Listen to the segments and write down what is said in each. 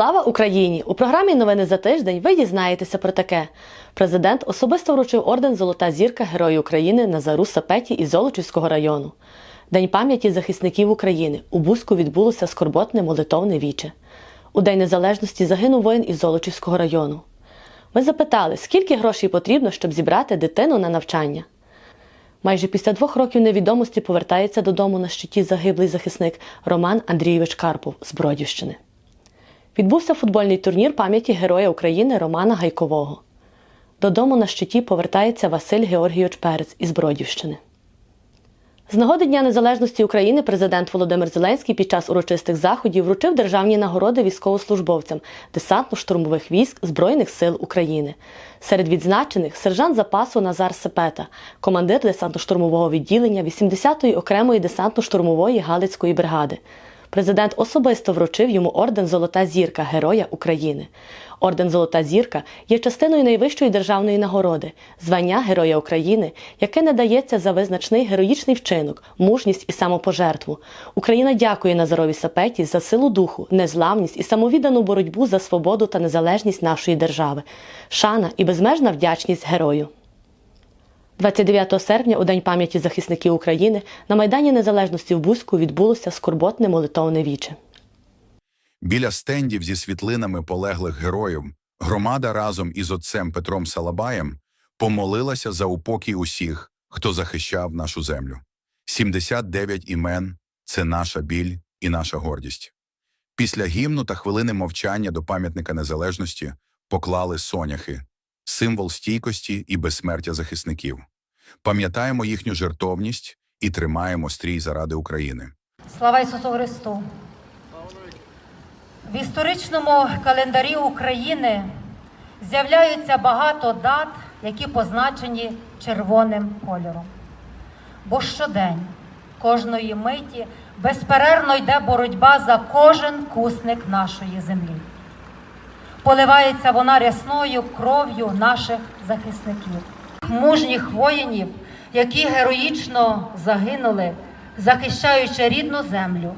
Слава Україні! У програмі Новини за тиждень ви дізнаєтеся про таке. Президент особисто вручив орден Золота зірка Герою України Назару Сапеті із Золочівського району. День пам'яті захисників України. У Бузьку відбулося скорботне молитовне віче. У День Незалежності загинув воїн із Золочівського району. Ми запитали, скільки грошей потрібно, щоб зібрати дитину на навчання. Майже після двох років невідомості повертається додому на щиті загиблий захисник Роман Андрійович Карпов з Бродівщини. Відбувся футбольний турнір пам'яті Героя України Романа Гайкового. Додому на щиті повертається Василь Георгійович Перець із Бродівщини. З нагоди Дня Незалежності України президент Володимир Зеленський під час урочистих заходів вручив державні нагороди військовослужбовцям десантно-штурмових військ Збройних сил України. Серед відзначених сержант запасу Назар Сепета, командир десантно-штурмового відділення 80-ї окремої десантно-штурмової Галицької бригади. Президент особисто вручив йому орден Золота зірка Героя України. Орден Золота зірка є частиною найвищої державної нагороди звання Героя України, яке надається за визначний героїчний вчинок, мужність і самопожертву. Україна дякує Назарові Сапеті за силу духу, незламність і самовіддану боротьбу за свободу та незалежність нашої держави. Шана і безмежна вдячність герою. 29 серпня, у День пам'яті захисників України, на Майдані Незалежності в Бузьку відбулося скорботне молитовне віче. Біля стендів зі світлинами полеглих героїв громада разом із отцем Петром Салабаєм помолилася за упокій усіх, хто захищав нашу землю. 79 імен – це наша біль і наша гордість. Після гімну та хвилини мовчання до пам'ятника незалежності поклали соняхи – символ стійкості і безсмертя захисників. Пам'ятаємо їхню жертовність і тримаємо стрій заради України. Слава Ісусу Христу! В історичному календарі України з'являються багато дат, які позначені червоним кольором. Бо щодень, кожної миті безперервно йде боротьба за кожен кусник нашої землі. Поливається вона рясною кров'ю наших захисників, мужніх воїнів, які героїчно загинули, захищаючи рідну землю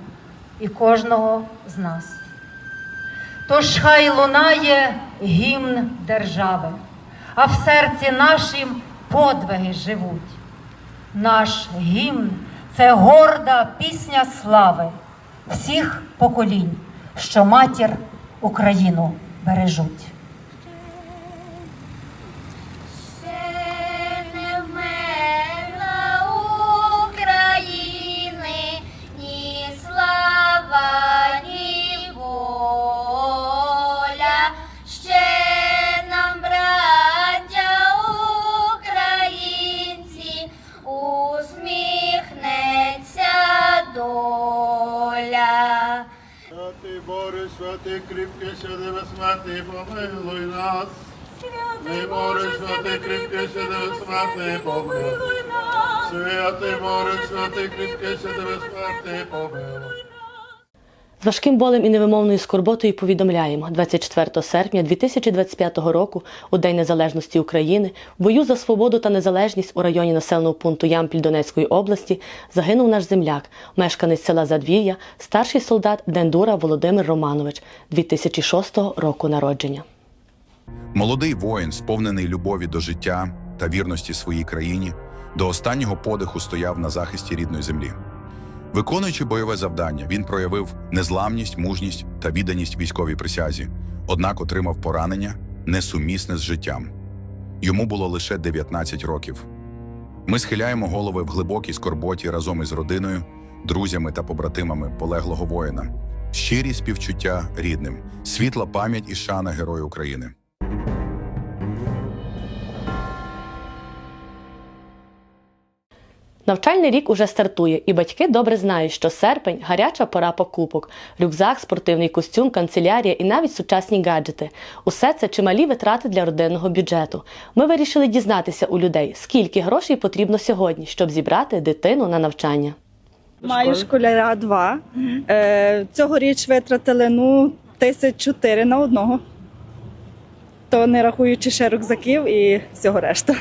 і кожного з нас. Тож хай лунає гімн держави, а в серці нашім подвиги живуть. Наш гімн це горда пісня слави всіх поколінь, що матір Україну бережуть. Безсмертний, помилуй нас. Святий Боже, святий кріпкий, святий безсмертний, помилуй нас. Святий Боже, святий кріпкий, святий безсмертний, помилуй. З важким болем і невимовною скорботою повідомляємо 24 серпня 2025 року, у День Незалежності України, в бою за свободу та незалежність у районі населеного пункту Ямпіль Донецької області загинув наш земляк, мешканець села Задвір'я, старший солдат Дендура Володимир Романович 2006 року народження. Молодий воїн, сповнений любові до життя та вірності своїй країні, до останнього подиху стояв на захисті рідної землі. Виконуючи бойове завдання, він проявив незламність, мужність та відданість військовій присязі, однак отримав поранення, несумісне з життям. Йому було лише 19 років. Ми схиляємо голови в глибокій скорботі разом із родиною, друзями та побратимами полеглого воїна. Щирі співчуття рідним, світла пам'ять і шана Герою України. Навчальний рік уже стартує, і батьки добре знають, що серпень гаряча пора покупок, рюкзак, спортивний костюм, канцелярія і навіть сучасні гаджети. Усе це чималі витрати для родинного бюджету. Ми вирішили дізнатися у людей, скільки грошей потрібно сьогодні, щоб зібрати дитину на навчання. Маю школяра два. Е, цьогоріч витратили ну, тисяч чотири на одного. То не рахуючи ще рюкзаків і всього решта.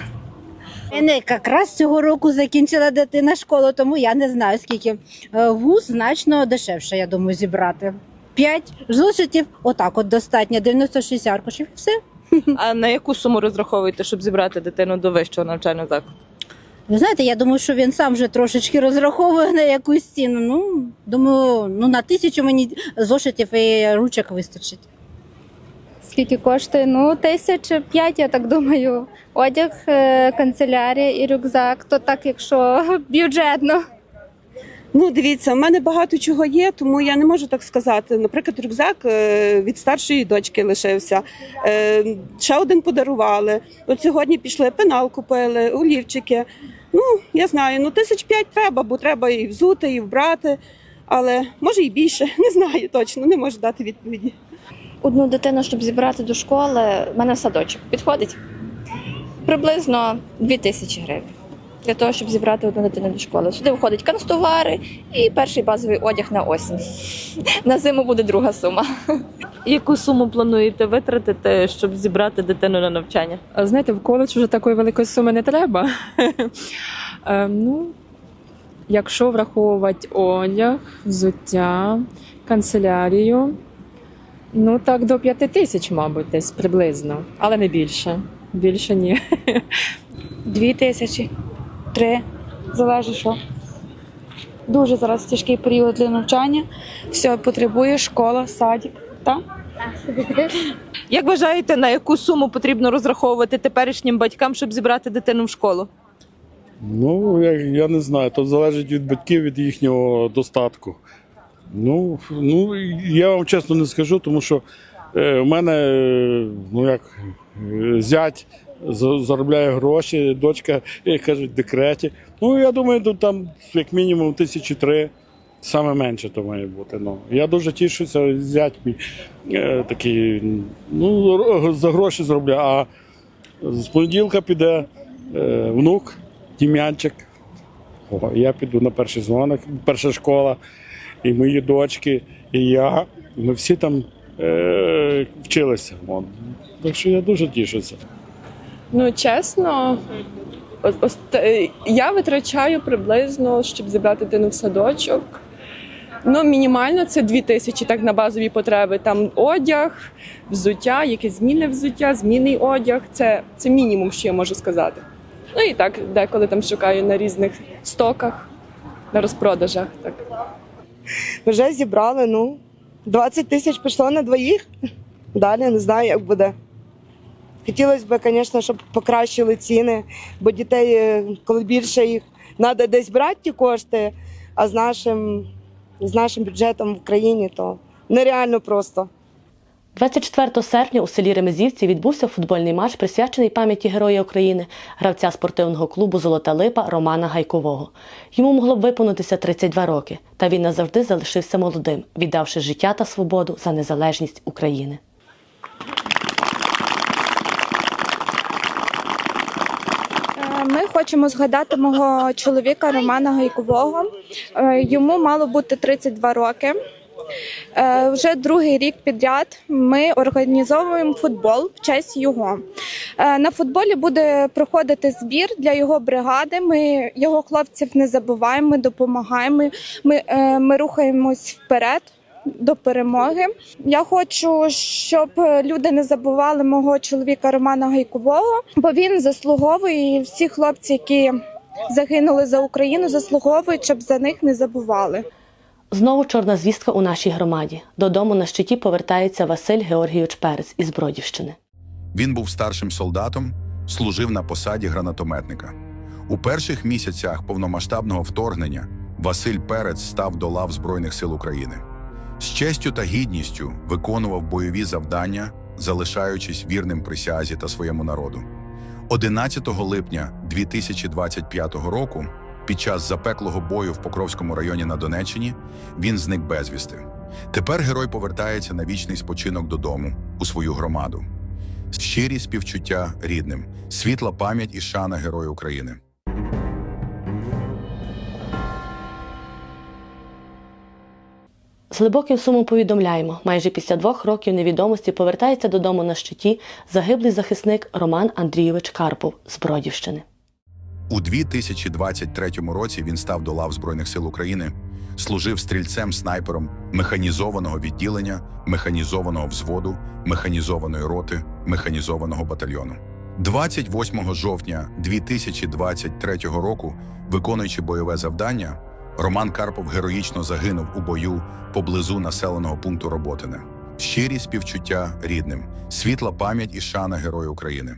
Мене якраз цього року закінчила дитина школу, тому я не знаю скільки. Е, Вуз значно дешевше, я думаю, зібрати. 5 зошитів, отак от достатньо, 96 аркушів і все. А на яку суму розраховуєте, щоб зібрати дитину до вищого навчального закладу? Ви знаєте, я думаю, що він сам вже трошечки розраховує на якусь ціну. Ну, думаю, ну на тисячу мені зошитів і ручок вистачить. Скільки коштує? Ну, тисяч п'ять, я так думаю. Одяг, е, канцелярія і рюкзак. То так, якщо бюджетно. Ну, дивіться, в мене багато чого є, тому я не можу так сказати. Наприклад, рюкзак е, від старшої дочки лишився. Е, Ще один подарували. От сьогодні пішли пенал купили, олівчики. Ну, я знаю, ну тисяч п'ять треба, бо треба і взути, і вбрати. Але може і більше, не знаю точно, не можу дати відповіді. Одну дитину, щоб зібрати до школи, в мене в садочок підходить приблизно 2 тисячі гривень. Для того, щоб зібрати одну дитину до школи. Сюди входить канцтовари і перший базовий одяг на осінь. На зиму буде друга сума. Яку суму плануєте витратити, щоб зібрати дитину на навчання? А Знаєте, в коледж вже такої великої суми не треба. Е, ну, якщо враховувати одяг, взуття, канцелярію, ну так до п'яти тисяч, мабуть, десь приблизно, але не більше. Більше ні. Дві тисячі, три, залежить що. Дуже зараз тяжкий період для навчання. Все потребує школа, садик. Так? Як вважаєте, на яку суму потрібно розраховувати теперішнім батькам, щоб зібрати дитину в школу? Ну, я, я не знаю, то залежить від батьків, від їхнього достатку. Ну, ну я вам чесно не скажу, тому що е, в мене е, ну як е, зять за- заробляє гроші, дочка, як кажуть, в декреті. Ну, я думаю, тут там як мінімум тисячі три. Саме менше то має бути. Ну. Я дуже тішуся, зять мій е, такий, ну, за гроші зробляє. А з понеділка піде е, внук, Тім'янчик. О, я піду на перший дзвоник, перша школа, і мої дочки, і я. Ми всі там е, вчилися. От. Так що я дуже тішуся. Ну, чесно, е, я витрачаю приблизно, щоб зібрати дитину в садочок. Ну, мінімально це дві тисячі так на базові потреби. Там одяг, взуття, якесь змінне взуття, змінний одяг. Це, це мінімум, що я можу сказати. Ну і так, деколи там шукаю на різних стоках, на розпродажах. Так. Вже зібрали, ну, 20 тисяч пішло на двоїх. Далі не знаю, як буде. Хотілося б, звісно, щоб покращили ціни, бо дітей, е, коли більше їх, треба десь брати ті кошти, а з нашим, з нашим бюджетом в країні то нереально просто. 24 серпня у селі Ремезівці відбувся футбольний матч, присвячений пам'яті Героя України, гравця спортивного клубу Золота Липа Романа Гайкового. Йому могло б виповнитися 32 роки, та він назавжди залишився молодим, віддавши життя та свободу за незалежність України. Е, Ми хочемо згадати мого чоловіка Романа Гайкового. Е, Йому мало бути 32 роки. Е, Вже другий рік підряд ми організовуємо футбол в честь його. Е, На футболі буде проходити збір для його бригади. Ми його хлопців не забуваємо, ми допомагаємо. Ми, е, ми рухаємось вперед. До перемоги я хочу, щоб люди не забували мого чоловіка Романа Гайкового, бо він заслуговує і всі хлопці, які загинули за Україну, заслуговують, щоб за них не забували. Знову чорна звістка у нашій громаді. Додому на щиті повертається Василь Георгійович Перець із Бродівщини. Він був старшим солдатом, служив на посаді гранатометника. У перших місяцях повномасштабного вторгнення Василь Перець став до лав Збройних сил України. З честю та гідністю виконував бойові завдання, залишаючись вірним присязі та своєму народу. 11 липня 2025 року, під час запеклого бою в Покровському районі на Донеччині, він зник безвісти. Тепер герой повертається на вічний спочинок додому, у свою громаду. Щирі співчуття рідним, світла пам'ять і шана Герою України. З глибоким сумом повідомляємо, майже після двох років невідомості повертається додому на щиті загиблий захисник Роман Андрійович Карпов з Бродівщини. У 2023 році він став до лав Збройних сил України, служив стрільцем-снайпером механізованого відділення, механізованого взводу, механізованої роти, механізованого батальйону. 28 жовтня 2023 року, виконуючи бойове завдання, Роман Карпов героїчно загинув у бою поблизу населеного пункту Роботине. Щирі співчуття рідним, світла пам'ять і шана Герою України.